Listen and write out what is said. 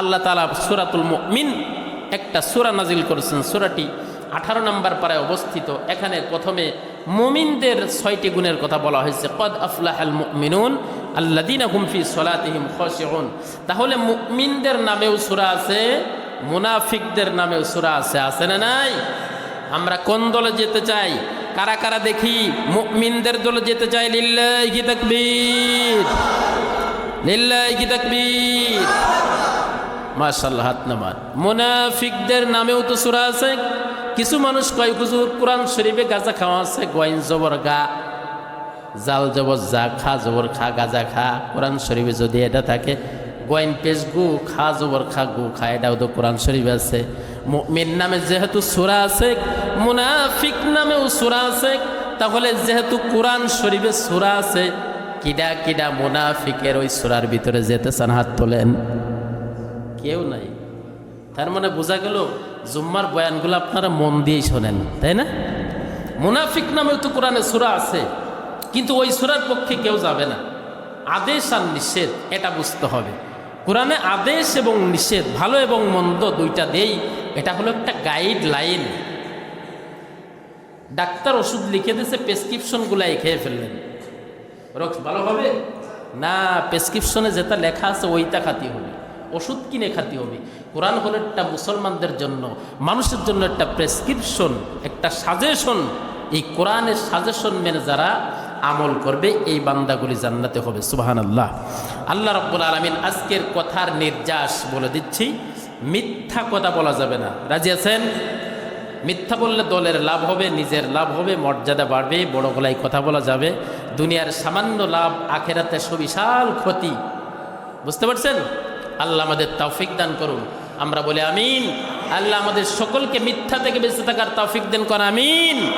আল্লাহ তালা সুরাতুল মিন একটা সুরা নাজিল করেছেন। সুরাটি আঠারো নম্বর পাড়ায় অবস্থিত। এখানে প্রথমে মুমিনদের ছয়টি গুণের কথা বলা হয়েছে। কদ আফলাহ আল মুমিনুন আল্লাদিনা হুমফি সলাতিহিম খসিউন তাহলে মুমিনদের নামেও সুরা আছে, মুনাফিকদের নামেও সুরা আছে। আছে না নাই? আমরা কোন দলে যেতে চাই? কারা কারা দেখি? মুমিনদের দলে যেতে চাই? লিল্লাহি তাকবীর। লিল্লাহি তাকবীর। মাশাল্লাহ হাত নামান। মুনাফিকদের নামেও তো সুরা আছে। কিছু মানুষ কয়, হুজুর, কোরআন শরীফে গাঁজা খাওয়া আছে, গোয়াইন জবর গা, জাল জবর যা খা, জবর খা, গাঁজা খা, কোরআন শরীফে যদি এটা থাকে, গোয়াইন পেশ গু, খা, জবর খা, গু খা, এটাও তো কোরআন শরীফে আছে। মুমিন নামে যেহেতু সুরা আছে, মুনাফিক নামেও সুরা আছে, তাহলে যেহেতু কোরআন শরীফে সুরা আছে, কিডা কিডা মুনাফিকের ওই সুরার ভিতরে যেতে চান হাত তোলেন। কেউ নাই। তার মানে বোঝা গেল, জুম্মার বয়ানগুলো আপনারা মন দিয়েই শোনেন, তাই না? মুনাফিক নামেও তো কোরআনে সুরা আছে, কিন্তু ওই সুরার পক্ষে কেউ যাবে না। আদেশ আর নিষেধ, এটা বুঝতে হবে। কোরআনে আদেশ এবং নিষেধ, ভালো এবং মন্দ দুইটা দেই এটা হলো একটা গাইড লাইন ডাক্তার ওষুধ লিখে দিয়েছে, প্রেসক্রিপশনগুলাই খেয়ে ফেললেন। রক্স ভালো হবে? না, প্রেসক্রিপশনে যেটা লেখা আছে, ওইটা খাতি হবে। ওষুধ কিনে খাতে হবে। কোরআন হলো একটা মুসলমানদের জন্য, মানুষের জন্য একটা প্রেসক্রিপশন একটা সাজেশন এই কোরআনের সাজেশন মেনে যারা আমল করবে, এই বান্দাগুলি জান্নাতে হবে। সুবাহান আল্লাহ আল্লাহ রব্বুল আলমিন আজকের কথার নির্যাস বলে দিচ্ছি। মিথ্যা কথা বলা যাবে না। রাজি আছেন? মিথ্যা বললে দলের লাভ হবে, নিজের লাভ হবে, মর্যাদা বাড়বে, বড় গলায় কথা বলা যাবে। দুনিয়ার সামান্য লাভ আখেরাতে সুবিশাল ক্ষতি। বুঝতে পারছেন? আল্লাহ আমাদের তৌফিক দান করুন। আমরা বলি আমিন। আল্লাহ আমাদের সকলকে মিথ্যা থেকে বেঁচে থাকার তৌফিক দান কর আমিন।